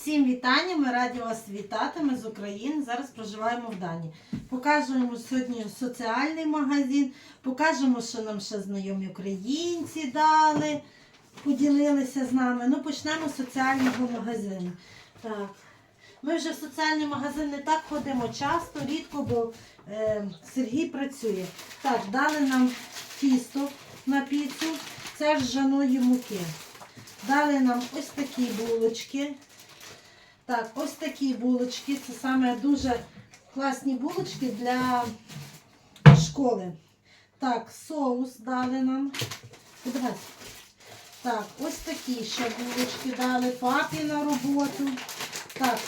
Всім вітання! Ми раді вас вітати. Ми з України. Зараз проживаємо в Данії. Покажемо сьогодні соціальний магазин, покажемо, що нам ще знайомі українці дали, поділилися з нами. Ну, почнемо з соціального магазину. Так. Ми вже в соціальний магазин не так ходимо часто, рідко, бо е, Сергій працює. Так, дали нам тісто на піцу, це ж жаної муки. Дали нам ось такі булочки. Так, ось такі булочки. Це саме дуже класні булочки для школи. Так, соус дали нам. Подивись. Так, ось такі ще булочки дали папі на роботу. Так,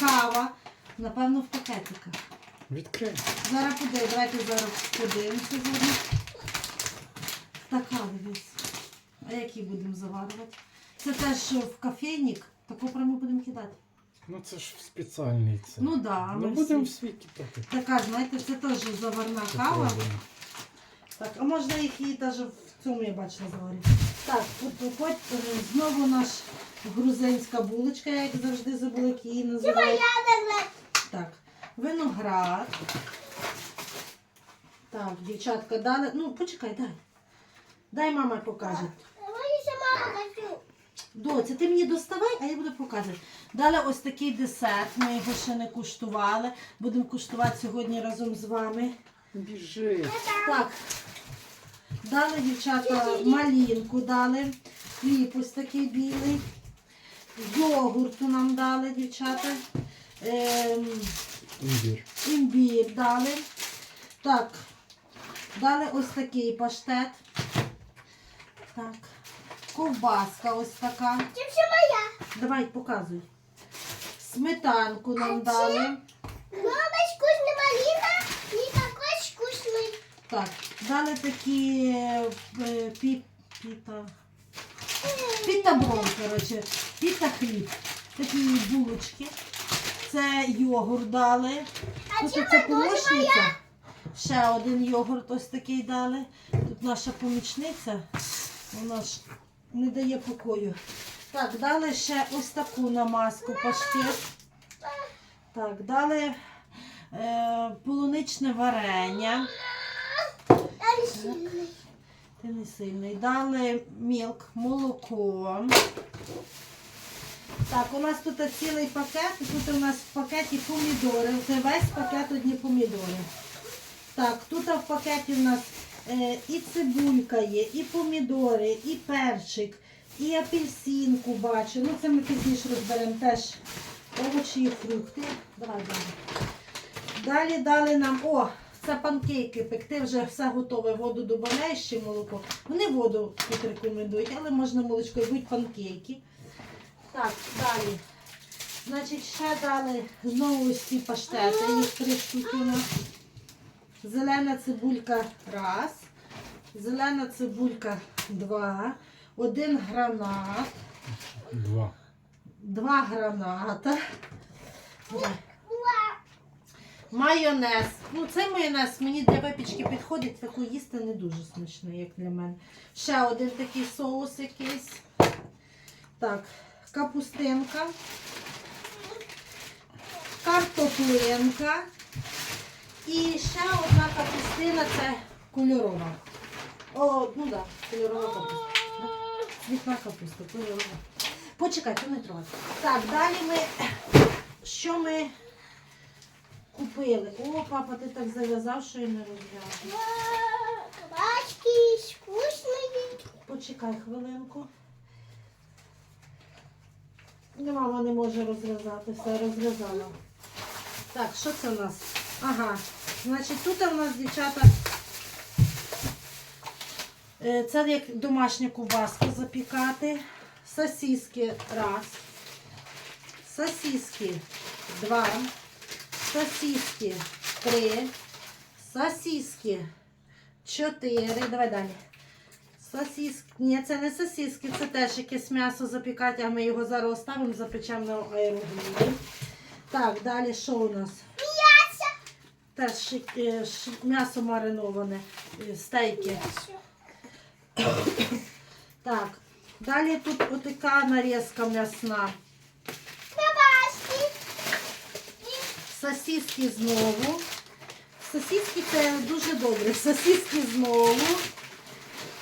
кава. Напевно, в пакетиках. Відкрий. Зараз подивимося, давайте зараз подивимося сьогодні. Така дивись. А які будемо заварювати? Це те, що в кофейник, таку прямо будемо кидати. Ну це ж спеціальний це. Ну так, да, ну ми будемо всі- в світі. Така, знаєте, це теж заварна кава. Так, а можна їх і навіть в цьому я бачила заварю. Так, тут хоч знову наш грузинська булочка, я як завжди забула, як її називають. Так, виноград. Так, дівчатка дали. Ну, почекай, дай. Дай мама покаже. Доця, ти мені доставай, а я буду показувати. Дали ось такий десерт, ми його ще не куштували. Будемо куштувати сьогодні разом з вами. Біжи. Так. Дали дівчата малинку дали. Хліб ось такий білий. Йогурту нам дали, дівчата. Ем, Імбір. імбір дали. Так. Дали ось такий паштет. Так. Ковбаска ось така. Давай, показуй. Сметанку нам дали. І також кучний. Так, дали такі е, пі, піта. Піта брон, коротше. Піта хліб. Такі булочки. Це йогурт дали. Тут це помічниця. Ще один йогурт ось такий дали. Тут наша помічниця. Вона ж не дає покою. Так, дали ще ось таку намазку паштет. Так, дали е, полуничне варення. Ти не сильний. Дали мілк, молоко. Так, у нас тут цілий пакет, тут у нас в пакеті помідори. Це весь пакет одні помідори. Так, тут в пакеті у нас і цибулька є, і помідори, і перчик, і апельсинку бачу. Ну, це ми пізніше розберемо теж овочі і фрукти. Давай, давай. Далі дали нам, о, це панкейки пекти, вже все готове. Воду додаєш ще молоко. Вони воду тут рекомендують, але можна молочко і будуть панкейки. Так, далі. Значить, ще дали знову ці паштети, їх три штуки у нас. Зелена цибулька раз. Зелена цибулька два. Один гранат. Два. Два граната. Майонез. Ну, цей майонез мені для випічки підходить, таку їсти не дуже смачний, як для мене. Ще один такий соус якийсь. Так, капустинка. Картоплинка. І ще капустина це кольорова. О, ну так, да, кольорова капуста. Да. Капуста, кольорова. Почекай, то не трогай. Так, далі ми. Що ми купили? О, папа, ти так зав'язав, що я не розв'язую. Кабачки вкусные. Почекай хвилинку. Мама не може розв'язати, все розв'язала. Так, що це у нас? Ага. Значить, тут у нас, дівчата, е, це як домашня ковбаска запікати. Сосиски раз. Сосиски два. Сосиски три. Сосиски чотири. Давай далі. Сосиски. Ні, це не сосиски, це теж якесь м'ясо запікати, а ми його зараз оставимо, запечемо на аерогрілі. Так, далі що у нас? Теж е, м'ясо мариноване, е, стейки. Так, далі тут отака нарізка м'ясна. Сосиски знову. Сосиски це дуже добре. Сосиски знову.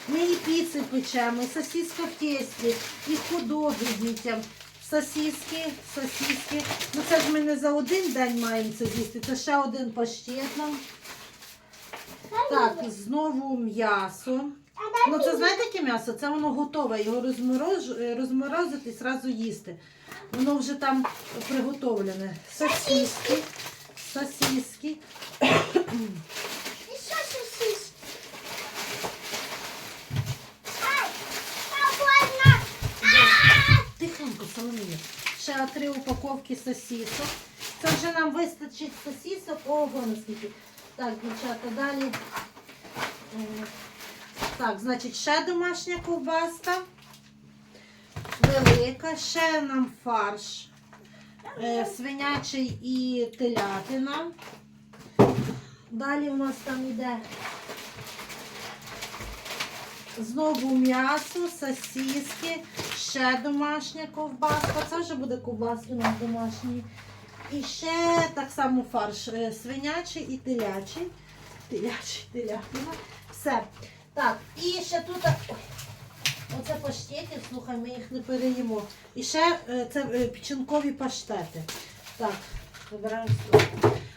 Ми і піци печемо, і сосиска в тесті, і худоги дітям. Сосиски, сосиски. Ну це ж ми не за один день маємо це з'їсти. Це ще один паштет нам. Так, знову м'ясо. Ну це знаєте яке м'ясо? Це воно готове. Його розмороз... е, розморозити і зразу їсти. Воно вже там приготовлене. Сосиски. Сосиски. І що сосиски? Ай, та больно. Тихонько, Соломія. Ще три упаковки сосисок. Це вже нам вистачить сосисок. Ого, наскільки. Так, дівчата, далі. Е, Так, значить, ще домашня ковбаска. Велика. Ще нам фарш. Е, Свинячий і телятина. Далі у нас там іде Знову м'ясо, сосиски, ще домашня ковбаска. Це вже буде ковбаски у нас домашні. І ще так само фарш е, свинячий і телячий. Телячий, телятина. Все. Так, і ще тут. Ой, оце паштети, слухай, ми їх не переїмо. І ще е, це е, печінкові паштети. Так, вибираємо.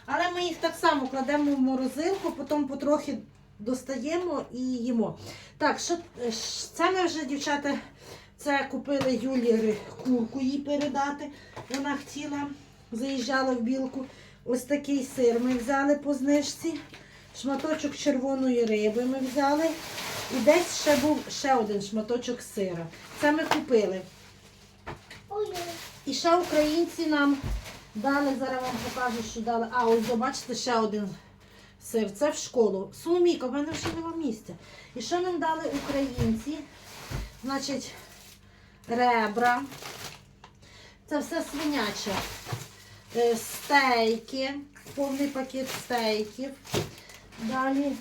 Але ми їх так само кладемо в морозилку, потім потрохи достаємо і їмо. Так, що е, це ми вже, дівчата, це купили Юлі курку їй передати. Вона хотіла, заїжджала в білку. Ось такий сир ми взяли по знижці. Шматочок червоної риби ми взяли. І десь ще був ще один шматочок сира. Це ми купили. І ще українці нам дали, зараз вам покажу, що дали. А, ось бачите, ще один сир. Це в школу. Соломійка, в мене вже нема місця. І що нам дали українці? Значить, ребра. Це все свиняче. Е, Стейки, повний пакет стейків. Далі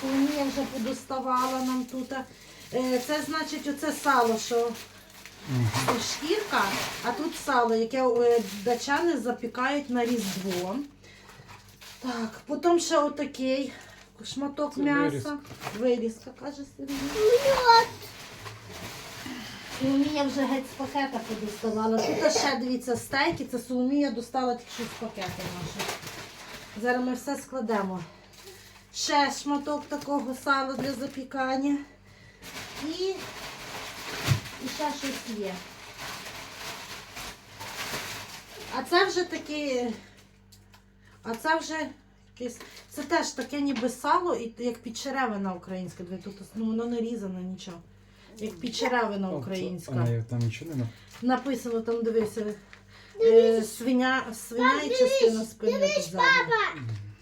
Соломія вже подоставала нам тут. Е, Це значить оце сало, що шкірка, а тут сало, яке е, дачани запікають на різдво. Так, потім ще отакий шматок Це м'яса. вирізка. Вирізка, каже Сергій. Соломія вже геть з пакета подоставала. Тут ще дивіться стейки, це Соломія достала тільки що з пакета нашого. Зараз ми все складемо. Ще шматок такого сала для запікання. І, і ще щось є. А це вже таке. А це вже якесь. Це теж таке ніби сало, як підчеревина українська. Тут ну, воно не різане нічого. Як підчеревина українська. А там нічого нема? Написано там, дивися, е, свиня, свиня і частина спини. тут ззаду.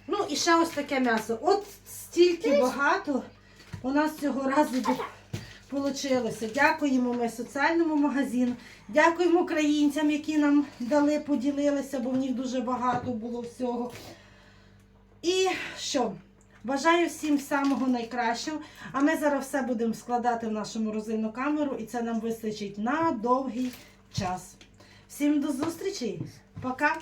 Ну і ще ось таке м'ясо. От стільки багато у нас цього разу вийшло. Дякуємо ми соціальному магазину. Дякуємо українцям, які нам дали, поділилися, бо в них дуже багато було всього. І що? Бажаю всім самого найкращого. А ми зараз все будемо складати в нашу морозильну камеру, і це нам вистачить на довгий час. Всім до зустрічі. Пока!